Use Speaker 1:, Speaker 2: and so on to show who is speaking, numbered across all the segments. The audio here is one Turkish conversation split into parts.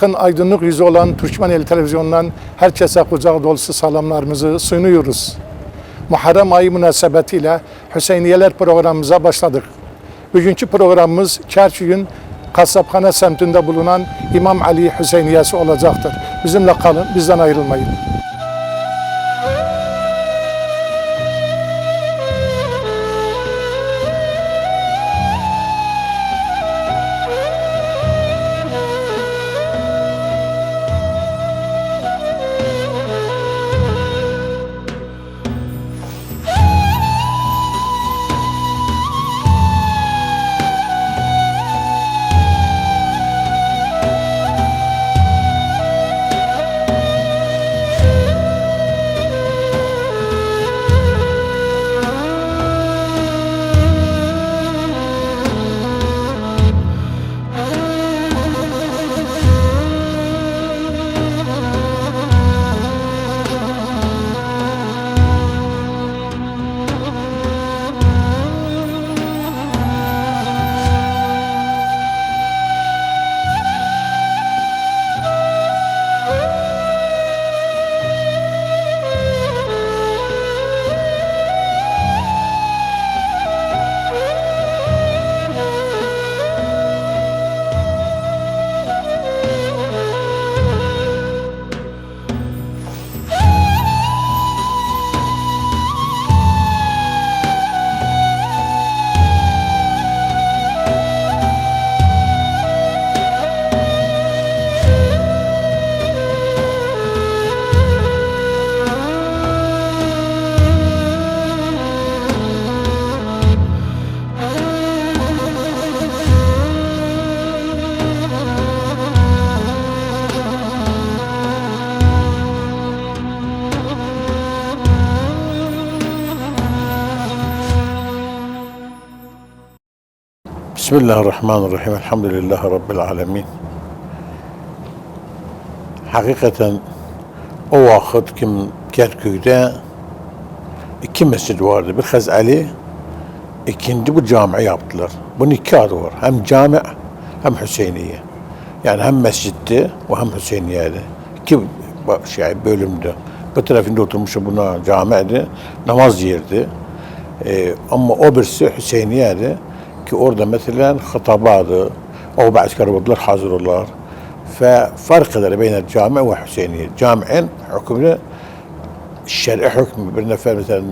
Speaker 1: Irak'ın aydınlık yüzü olan Türkmeneli Televizyonu'ndan herkese kucak dolusu selamlarımızı sunuyoruz. Muharrem ayı münasebetiyle Hüseyniyeler programımıza başladık. Bugünkü programımız Kerkük'ün Kasaphane semtinde bulunan İmam Ali Hüseyniyesi olacaktır. Bizimle kalın, bizden ayrılmayın.
Speaker 2: Bismillahirrahmanirrahim. Elhamdülillahi Rabbil alemin. Hakikaten o vakit kim Kerkük'te iki mescid vardı. Bir Khazali, ikinci bu cami yaptılar. Bunun iki adı var. Hem cami hem Hüseyniye. Yani hem mescitti ve hem Hüseyniye'di. İki şey bölümdü. Bu tarafında oturmuş buna camiydi. Namaz yerdi. Ee, ama o birisi Hüseyniye'di ki orada mesela hitabadı. O bazı karabutlar hazır olurlar. ففرق ذلك بين الجامع وحسينية جامعين حكمنا الشرع حكم بالنفر مثلا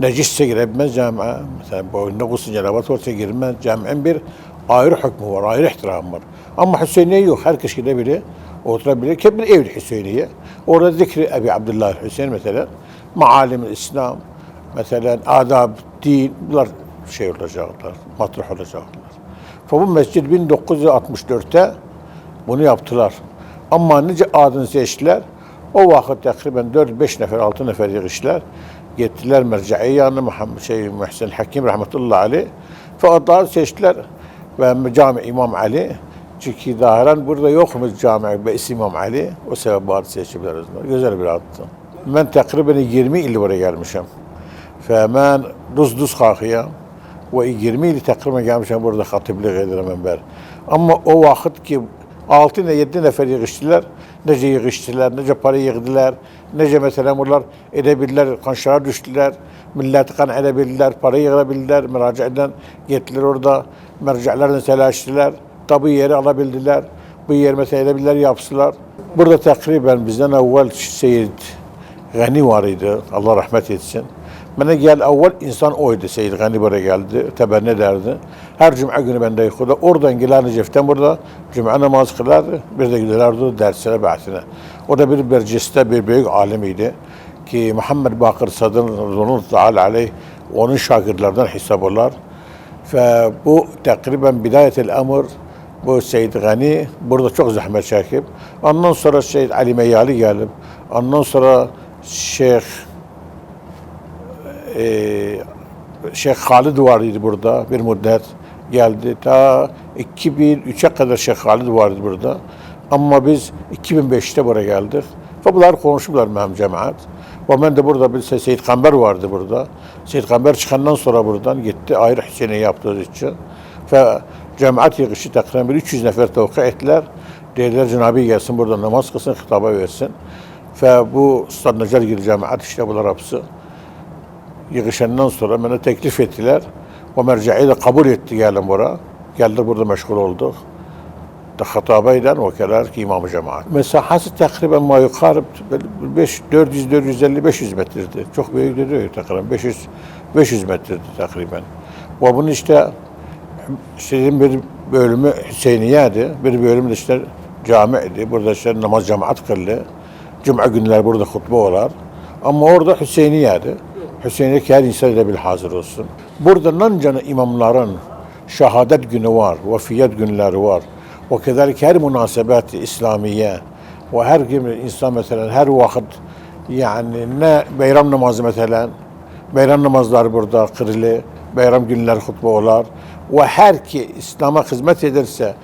Speaker 2: نجس giremez camiye mesela bu nüfus celavat olsa girmez cami'in bir ayrı hükmü var ayrı ihtiram var ama Hüseyniye yok herkes gidebilir oturabilir ki bir ev Hüseyniye orada zikri Ebi Abdullah Hüseyin mesela maalim İslam mesela adab din bunlar şey olacaklar, matrah olacaklar. Ve bu mescid 1964'te bunu yaptılar. Ama nice adını seçtiler. O vakit takriben 4-5 nefer, 6 nefer yığışlar. Gittiler merciye yanına Muhammed şey, Muhsin Hakim rahmetullahi aleyh. Fakat seçtiler ve cami İmam Ali. Çünkü dahiren burada yokmuş cami ve İmam Ali. O sebebi seçimler. Güzel bir attı. Ben takriben 20 il buraya gelmişim. Femen düz düz kalkıyorum. Ve 20 yıl takriben gelmişim burada hatiplik ederim ben. Ama o vakit ki 6 ile 7 nefer yığıştılar. Nece yığıştılar, nece para yığdılar, nece mesela bunlar edebildiler, kanşara düştüler, milleti kan edebildiler, para yığabildiler, müracaatden gittiler orada, mercilerden telaştılar, tabi yeri alabildiler, bu yer mesela edebildiler, yapsılar. Burada takriben bizden evvel Seyyid Gani var idi, Allah rahmet etsin. Bana gel evvel insan oydu Seyyid Gani buraya geldi, tebenni ederdi. Her cuma günü ben de yukarıda, oradan gelen Necef'ten burada cuma namaz kılardı. Bir de giderlerdi derslere, bahsine. O da bir berciste bir büyük alimiydi. Ki Muhammed Bakır Sadın Radıyallahu Teala aleyh onun şagirdlerden hesap olar. Ve bu takriben bidayetel emr bu Seyyid Gani burada çok zahmet çekip ondan sonra Seyyid Ali Meyyali gelip ondan sonra Şeyh e, Şeyh Halid vardı burada bir müddet geldi. Ta 2003'e kadar Şeyh Halid vardı burada. Ama biz 2005'te buraya geldik. Ve bunlar konuşurlar benim cemaat. Ve ben de burada bir Seyyid Kamber vardı burada. Seyyid Kamber çıkandan sonra buradan gitti. Ayrı Hüseyin'i yaptığı için. Ve cemaat yığışı takriben bir 300 nefer tevkı ettiler. Dediler Cenab-ı gelsin burada namaz kılsın, hitaba versin. Ve bu Ustad Necer Gil Cemaat işte bunlar hepsi yığışandan sonra bana teklif ettiler. O merceği de kabul etti gelin buraya. Geldik burada meşgul olduk. Da hatabayla o kadar ki imam-ı cemaat. Mesahası takriben ma yukarı 5 400 450 500 metredir. Çok büyük değil takriben 500 500 metredir takriben. Ve bunun işte şeyin bir bölümü Hüseyniye'di. Bir bölümü de işte camiydi. Burada işte namaz cemaat kıldı. Cuma günler burada hutbe olar. Ama orada Hüseyniye'di. Hüseyin'e ki her insan ile bir hazır olsun. Burada nancana imamların şehadet günü var, vefiyet günleri var. Kadar ki her münasebet İslamiye ve her gün insan mesela her vakit yani ne bayram namazı mesela bayram namazları burada kırılı, bayram günleri hutbe olar ve her ki İslam'a hizmet ederse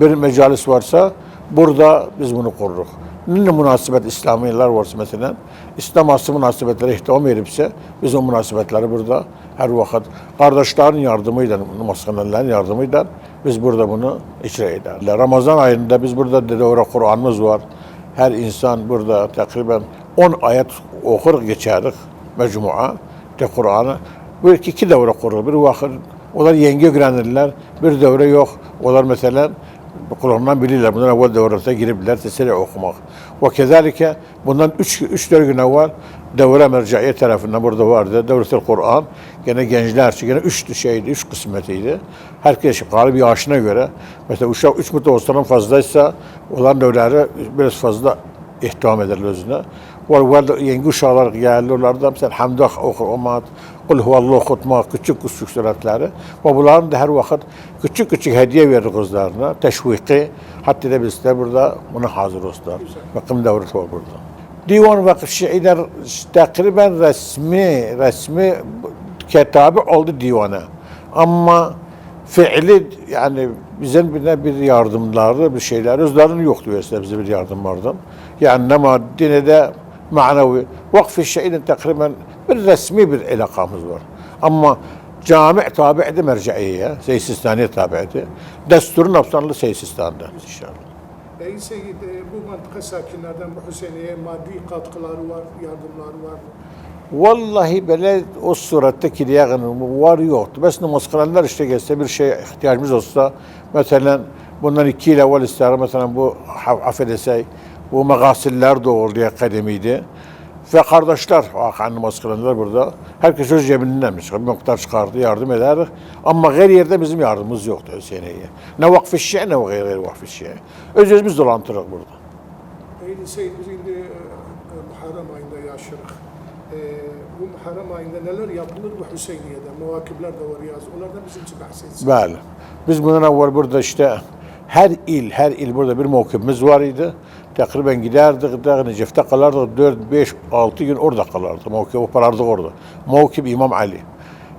Speaker 2: bir mecalis varsa burada biz bunu koruruz. Ne münasebet İslamiyeler varsa mesela İslam aslı münasebetlere ihtimam edipse biz o münasebetleri burada her vakit kardeşlerin yardımıyla, namazhanelerin yardımıyla biz burada bunu icra ederiz. Ramazan ayında biz burada dedevre Kur'an'ımız var. Her insan burada takriben 10 ayet okur geçerik mecmua de Kur'an'ı. Bu iki, iki devre kurulur. Bir vakit onlar yenge öğrenirler. Bir devre yok. Onlar mesela Kur'an'dan bilirler. Bundan evvel devrete giripler, tesiri okumak. Ve kezalike bundan 3-4 gün evvel devre mercaiye tarafından burada vardı. Devretel Kur'an. Gene gençler için gene 3 şeydi, 3 kısmetiydi. Herkes galibi yaşına göre. Mesela uşak 3 mütevasıdan fazlaysa olan devreleri biraz fazla ihtimam ederler özüne. Uşaklar geldi. Onlardan mesela hamdah okumat, kul huvallahu kutma, küçük küçük suretleri. Ve bunların da her vakit küçük küçük hediye verir kızlarına. Teşviki. Hatta da biz de burada buna hazır olsunlar. Bakım devreti var burada. Divan vakıf şiirler takriben resmi, resmi kitabı oldu divana. Ama fiili yani bizim bir, bir yardımları, bir şeyler, özlerinin yoktu mesela bize bir yardım vardı. Yani ne maddi ne de manevi. Vakf-ı Şehid'in takriben bir resmi bir alakamız var. Ama cami tabi'di merceğiye, Seysistaniye tabi'di. Desturun apsanlı Seysistan'da inşallah.
Speaker 1: Ey Seyyid, e, bu mantıka sakinlerden bu Hüseyin'e maddi katkıları var, yardımları var.
Speaker 2: Vallahi böyle o surette ki diyağının var yoktu. Bes namaz kılanlar işte gelse bir şey ihtiyacımız olsa mesela bundan iki yıl evvel ister mesela bu affedesey bu megasiller doğruluya kademiydi. Ve kardeşler, hakan namaz kılanlar burada. Herkes öz cebindenmiş. Bir miktar çıkardı, yardım eder. Ama her yerde bizim yardımımız yoktu Hüseyin'e. Ne vakf-ı şiye ne gayri vakf-ı şiye. Öz özümüz dolandırırız burada.
Speaker 1: Ey Seyyid, biz şimdi e, e, Muharrem ayında yaşırıq. E, bu Muharrem ayında neler yapılır bu Hüseyniye'de? Muvakibler de var yaz. Onlardan bizim için bahsetsin.
Speaker 2: Bəli. Biz bundan evvel burada işte her il, her il burada bir mevkibimiz var idi. Takriben giderdik, de Necef'te kalardık, 4, 5, 6 gün orada kalardık. Mevkib oparardık orada. Mevkib İmam Ali.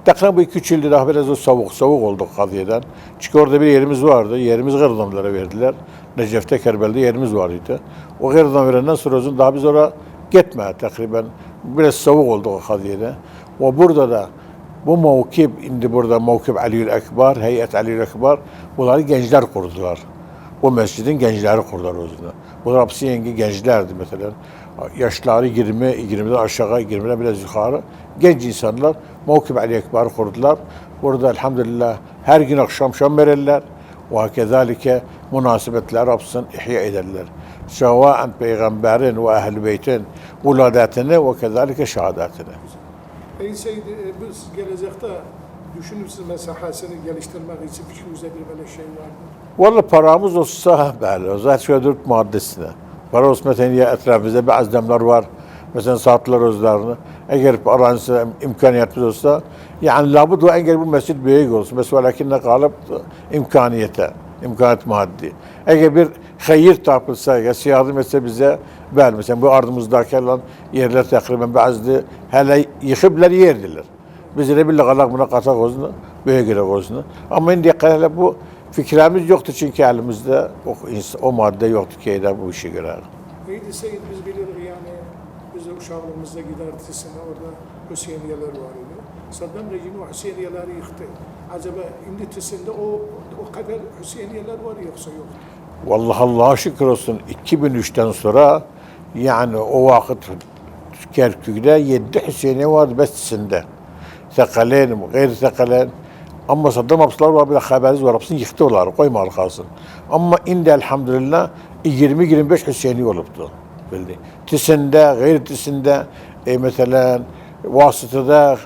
Speaker 2: Takriben bu iki üç yılda daha biraz soğuk, soğuk olduk kadiyeden. Çünkü orada bir yerimiz vardı. Yerimiz Gırdanlara verdiler. Necef'te Kerbel'de yerimiz var idi. O Gırdan verenden sonra daha biz oraya gitme takriben. Biraz soğuk olduk o kadiyede. Ve burada da bu mevkib, indi burada mevkib Aliül Ekber, Heyet Aliül Ekber, bunları gençler kurdular. Bu mescidin gençleri kurdular o zaman. Bunlar hepsi yeni gençlerdi mesela. Yaşları 20, 20'den aşağı, 20'den biraz yukarı. Genç insanlar mevkib Ali Ekber'i kurdular. Burada elhamdülillah her gün akşam şam verirler. Ve kezalike münasebetler hepsini ihya ederler. Sevaen peygamberin ve ehl beytin uladatını ve kezalike şehadetini.
Speaker 1: Ey Seyyid, e, biz gelecekte düşünürsünüz mesahasını geliştirmek için bir böyle şey var mı?
Speaker 2: Vallahi paramız olsa bəli, özellikle dört maddesine. Para olsa mesela ya etrafımızda bazı demler var. Mesela sattılar özlerini. Eğer aranızda imkaniyetimiz olsa, yani labud ve eğer bu mescid büyük olsun. Mesela lakin ne kalıp imkaniyete, imkaniyet maddi. Eğer bir hayır tapılsa, ya yardım etse bize, bəli, mesela bu ardımızdaki olan yerler takriben bazı hele yıkıplar yerdiler. Biz de bir kalak buna katak olsun, böyle gerek olsun. Ama indiye kadar bu fikrimiz yoktu çünkü elimizde o, o madde yoktu ki de bu işi göre.
Speaker 1: Neydi Seyyid biz biliriz yani biz de uşağımızda gider Tisin'e orada Hüseyiniyeler var idi. Saddam rejimi o Hüseyiniyeleri yıktı. Acaba indi Tisin'de o o kadar Hüseyiniyeler var yoksa yok.
Speaker 2: Vallahi Allah'a şükür olsun 2003'ten sonra yani o vakit Kerkük'te 7 Hüseyin'e vardı bestisinde. Sekalen, gayri sekalen. Ama Saddam Absılar var bir de haberiniz var. Hepsini yıktılar, koymalı kalsın. Ama indi elhamdülillah 20-25 Hüseyin'i oluptu. Bildi. Tisinde, gayri tisinde, e, mesela vasıtada,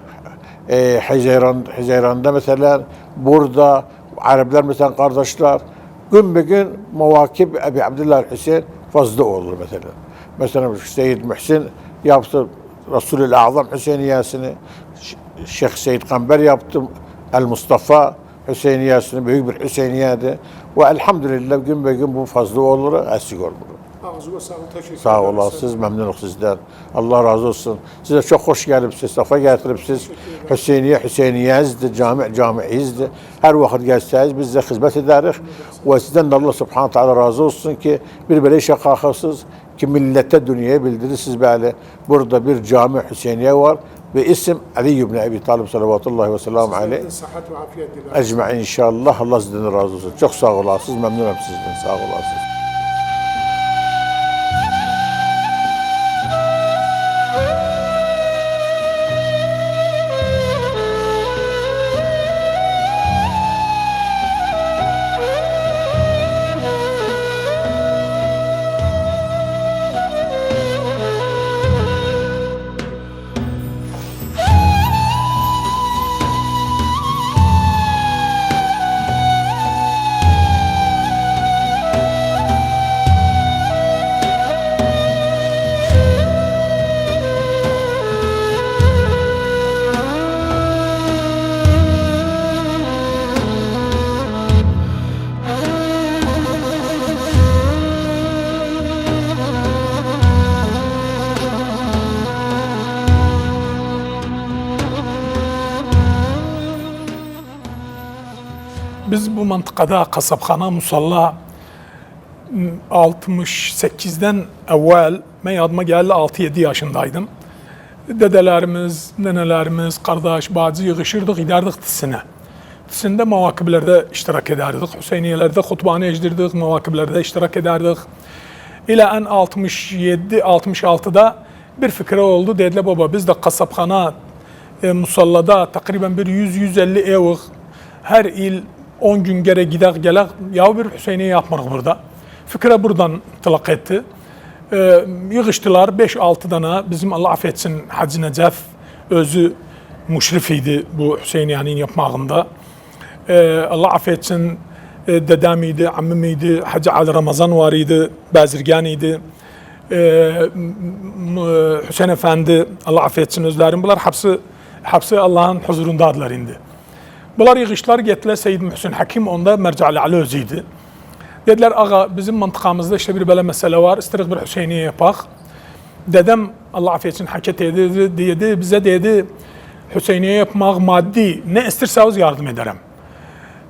Speaker 2: e, Hizeyran, Hizeyran'da mesela, burada Araplar mesela kardeşler, gün be gün muvakip Ebi Abdullah Hüseyin fazla olur mesela. Mesela Seyyid Muhsin yaptı Resulü Azam Hüseyniyesini, Ş- Şeyh Seyyid Kamber yaptı, El Mustafa Hüseyniyesini, büyük bir Hüseyniyedi. Ve elhamdülillah gün be gün bu fazla olur, eksik olmur.
Speaker 1: Ağzına sağlık, teşekkür
Speaker 2: Sağ olasınız, memnunum sizden. Allah razı olsun. Size çok hoş gelipsiz, safa getiripsiz. Hüseyniye, Hüseyniyezdi, cami, camiyizdi. Her vakit gelseniz biz size hizmet ederiz. Ve sizden de Allah subhanahu teala razı olsun ki bir böyle işe kalkasınız ki millete dünyaya bildirirsiniz böyle. Burada bir cami Hüseyniye var Talib salavatullahi ve selamu aleyh.
Speaker 1: Sıhhat ve afiyet dilerim.
Speaker 2: Ecmain inşallah. Allah sizden razı olsun. Çok sağ olasınız. Memnunum sizden. Sağ olasınız.
Speaker 3: Biz bu mantıkada kasapxana musalla m, 68'den evvel ben yadıma geldi 6-7 yaşındaydım. Dedelerimiz, nenelerimiz, kardeş, bacı yığışırdık, giderdik tisine. Tisinde mavakiblerde iştirak ederdik. Hüseyniyelerde hutbane ecdirdik, mavakiblerde iştirak ederdik. İle en 67-66'da bir fikre oldu. Dediler baba biz de kasapxana e, musallada takriben bir 100-150 ev her il 10 gün gere gider gelek ya bir Hüseyin'i yapmak burada. Fikre buradan tılak etti. E, yığıştılar 5-6 tane bizim Allah affetsin Hacı Necef özü müşrif bu Hüseyin'in yapmağında. E, Allah affetsin e, dedem idi, ammim idi, Hacı Ali Ramazan var idi, Bezirgan idi. E, m- m- Hüseyin Efendi, Allah affetsin özlerim. Bunlar hapsi, hapsi Allah'ın huzurundadılar indi. Bunlar yığışlar gettiler Seyyid Muhsin Hakim onda Mercali Ali özüydü. Dediler ağa bizim mıntıkamızda işte bir böyle mesele var. İstedik bir Hüseyin'i yapak. Dedem Allah affetsin hareket dedi, dedi bize dedi Hüseyin'i yapmak maddi ne isterseniz yardım ederim.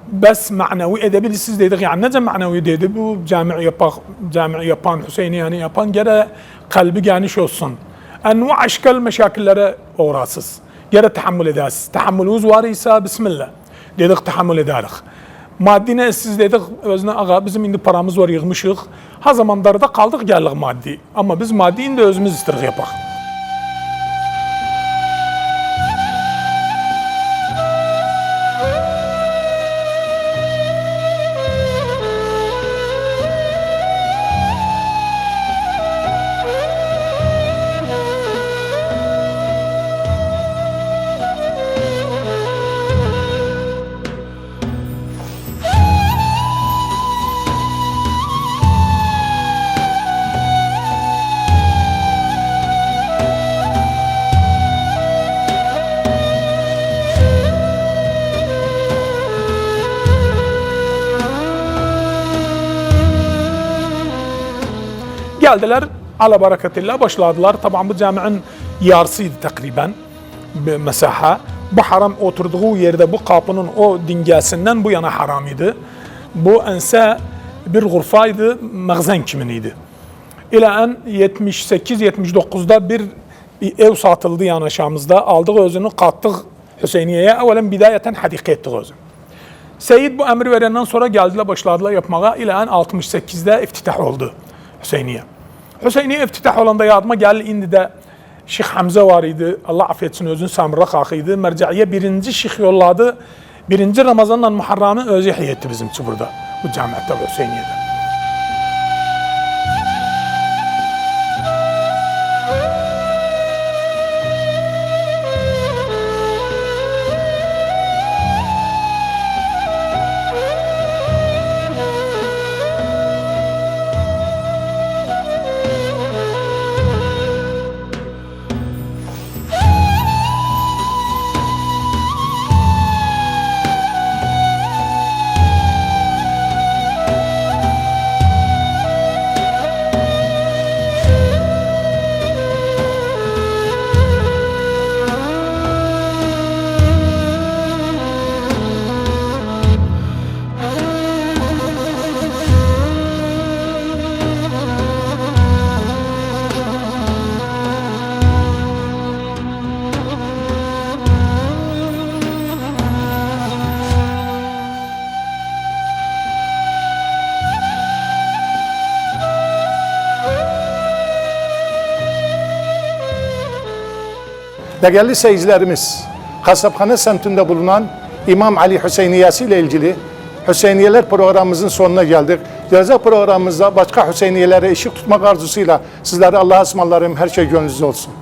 Speaker 3: Bes manevi edebilirsiniz dedik. Yani nece manevi dedi bu cami yapak, cami yapan, Hüseyin'i yani yapan gene kalbi geniş olsun. Enva aşkal meşakillere uğrasız. Gene tahammül edersiniz. Tahammülünüz var ise Bismillah. Dedik tahammül ederiz. Maddi ne siz dedik özüne ağa bizim indi paramız var yığmışıq. Ha zamanlarda kaldık geldik maddi. Ama biz maddi indi özümüz istirik yapak. Geldiler ala bereketillah başladılar. Tabii bu caminin yarısıydı takriben bir mesaha. Bu haram oturduğu yerde bu kapının o dingesinden bu yana haram idi. Bu ense bir gurfaydı, mağzen kiminiydi. İlى en 78-79'da bir, ev satıldı yan aşağımızda. Aldık özünü kattık Hüseyniye'ye. Evvelen bidayeten hadike ettik özünü. Seyid bu emri verenden sonra geldiler başladılar yapmaya. İlən 68'de iftitah oldu Hüseyniye. Hüseyniye iftitah olanda yadıma geldi indi de Şeyh Hamza var idi. Allah affetsin özün Samırra kalkı idi. Merciye birinci şeyh yolladı. Birinci Ramazanla Muharram'ı özü etti bizim burada. Bu camiatte Hüseyniye'de.
Speaker 1: Değerli seyircilerimiz, Kasaphane semtinde bulunan İmam Ali Hüseyniyesi ile ilgili Hüseyniyeler programımızın sonuna geldik. Gelecek programımızda başka Hüseyniyelere ışık tutmak arzusuyla sizlere Allah'a ısmarlarım. Her şey gönlünüzde olsun.